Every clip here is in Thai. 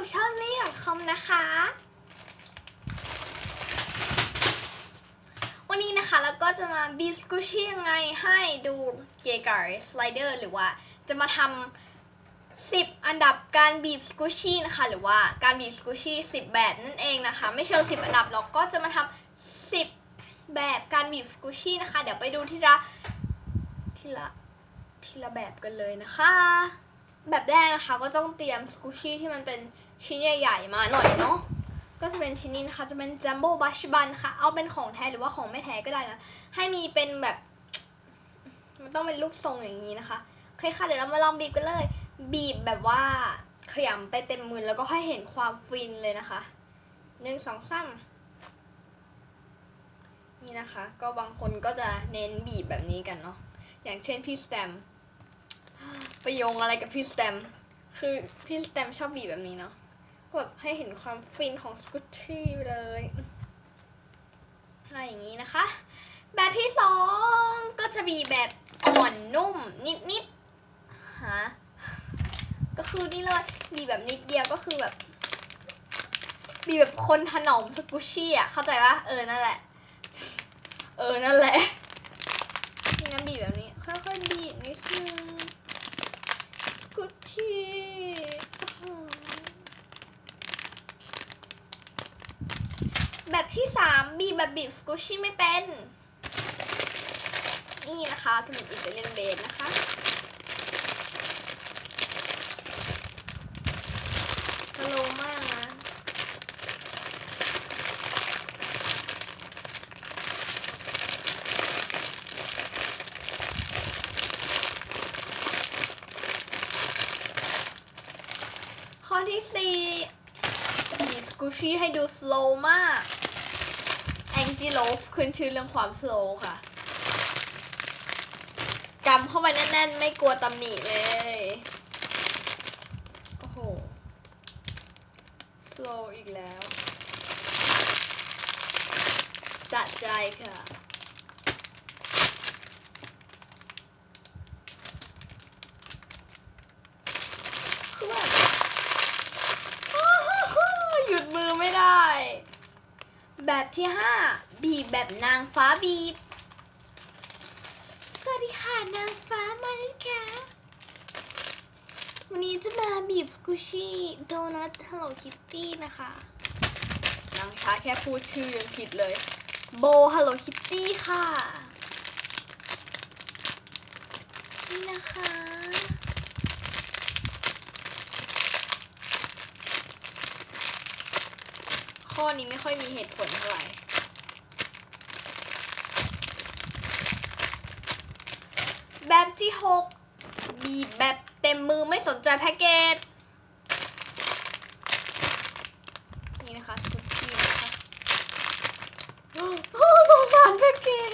กับช่องนี้คอมนะคะ วันนี้นะคะเราก็จะมาบีบสกูชี่ยังไงให้ดูเกย์การ์สไลเดอร์หรือว่าจะมาทำ10 อันดับการบีบสกูชี่นะคะ หรือว่าการบีบสกูชี่10 แบบนั่นเองนะคะ ไม่เชิง10 อันดับเราก็จะมาทำ10 แบบการบีบสกูชี่นะคะ เดี๋ยวไปดูทีละทีละทีละแบบกันเลยนะคะ แบบแรกนะคะก็ต้องเตรียมสกูชี่ที่มันเป็น ชิ้นใหญ่ ๆ มาหน่อยเนาะก็จะเป็นชิ้นนี้นะคะ จะเป็นจัมโบ้บัชบันค่ะ เอาเป็นของแท้หรือว่าของไม่แท้ก็ได้นะ ให้มีเป็นแบบ มันต้องเป็นรูปทรงอย่างนี้นะคะโอเคค่ะ เดี๋ยวเรามาลองบีบกันเลย บีบแบบว่าขยำไปเต็มมือแล้วก็ให้เห็นความฟินเลยนะคะหนึ่งสองสามนี่นะคะ ก็บางคนก็จะเน้นบีบแบบนี้กันเนาะอย่างเช่นพี่สแตมป์ไปโยงอะไรกับพี่สแตมคือพี่สแตมชอบบีบแบบนี้เนาะ แบบให้เห็นความฟินของสกูตตี้ไปเลยอะไรอย่างนี้นะคะ แบบที่สองก็จะมีแบบอ่อนนุ่มนิดๆฮะก็คือนี่เลยมีแบบนิดเดียวก็คือแบบ มีแบบคนถนอมสกูชี่อะ เข้าใจปะเออนั่นแหละ เออนั่นแหละนี่นะบีบแบบนี้ค่อยๆบีบนิดนึงสกูชี่อื้อหือ แบบที่ สามบีบแบบบีบสกูชี่ไม่เป็น นี่นะคะจะเป็นอิตาเลียนเบสนะคะฮัลโลมากนะข้อที่สี่บีบสกูชี่ให้ดูสโลว์มาก แองจิโลฟขึ้นชื่อเรื่องความสโลว์ค่ะกำเข้าไปแน่น ๆ ไม่กลัวตำหนิเลย โอ้โหสโลว์อีกแล้วสะใจค่ะ คือแบบ หยุดมือไม่ได้ แบบที่ห้าบีบแบบนางฟ้าบีบ สวัสดีค่ะนางฟ้ามาแล้วค่ะวันนี้จะมาบีบสกูชี่โดนัท Hello Kitty นะคะนางช้าแค่พูดชื่อยังผิดเลย โบ Hello Kitty ค่ะ นี่นะคะ ข้อนี้ไม่ค่อยมีเหตุผลเท่าไหร่แบบที่หกบีบแบบเต็มมือไม่สนใจแพ็กเกจ นี่นะคะสกุตชี่นะคะโอ้โหสงสารแพ็กเกจ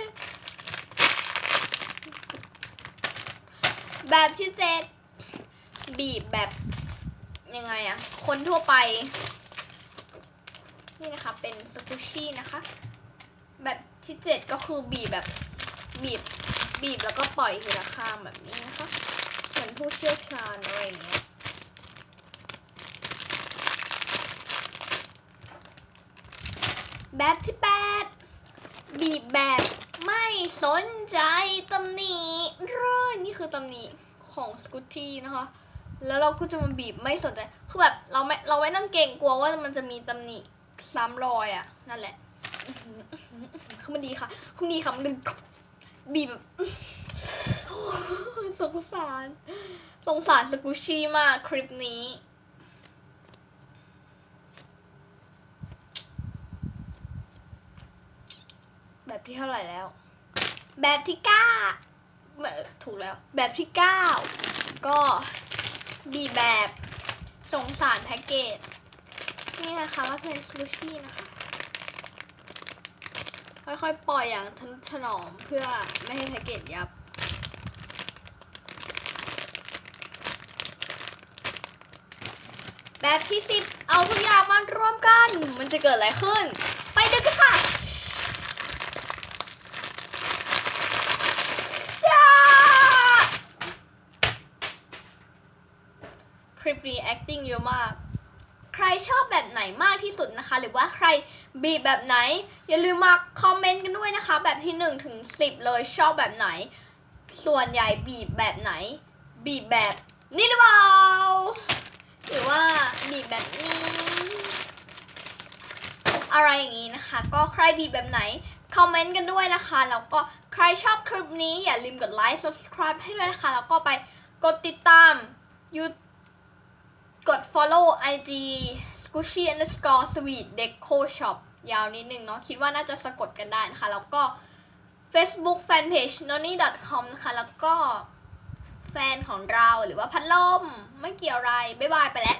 แบบที่เจ็ดบีบแบบยังไงอะคนทั่วไป นี่นะคะเป็นสกูชี่นะคะ แบบที่เจ็ดก็คือบีบแบบบีบบีบแล้วก็ปล่อยทีละข้างแบบนี้นะคะ เหมือนผู้เชี่ยวชาญอะไรอย่างเงี้ยแบบที่แปดบีบแบบไม่สนใจตำหนิเลยนี่คือตำหนิของสกูชี่นะคะ แล้วเราก็จะมาบีบไม่สนใจ คือแบบเราไม่เราไม่ต้องเก่งกลัวว่ามันจะมีตำหนิ ซ้ำรอยอะ นั่นแหละอื้อหืออื้อหือคือมันดีค่ะคือมันดีค่ะ มันดึงบีบแบบสงสาร สงสารสกูชี่มากคลิปนี้ แบบที่เท่าไหร่แล้ว แบบที่เก้าเอ่อถูกแล้ว แบบที่เก้าก็บีบแบบสงสารแพ็กเกจ นี่นะคะก็เป็นสลูชี่นะคะ ค่อยๆ ปล่อยอย่างทนุถนอมเพื่อไม่ให้แพ็กเกจยับแบบที่สิบเอาทุกอย่างมารวมกัน มันจะเกิดอะไรขึ้น ไปดูกันค่ะคลิปนี้ acting เยอะมาก ชอบแบบไหนมากที่สุดนะคะ หรือว่าใครบีบแบบไหน อย่าลืมมาคอมเมนต์กันด้วยนะคะ แบบที่1ถึง10 เลยชอบแบบไหน ส่วนใหญ่บีบแบบไหน บีบแบบนี้หรือเปล่าหรือว่าบีบแบบนี้ อะไรอย่างนี้นะคะ ก็ใครบีบแบบไหนคอมเมนต์กันด้วยนะคะแล้วก็ใครชอบคลิปนี้อย่าลืมกดไลค์ subscribe ให้ด้วยนะคะ แล้วก็ไปกดติดตามยู กด follow IG squishy underscore sweet deco shop ยาวนิดนึงเนาะคิดว่าน่าจะสะกดกันได้นะคะ แล้วก็ Facebook Fanpage noni com นะคะ แล้วก็แฟนของเราหรือว่าพัดลม ไม่เกี่ยวอะไร บ๊ายบายไปแล้ว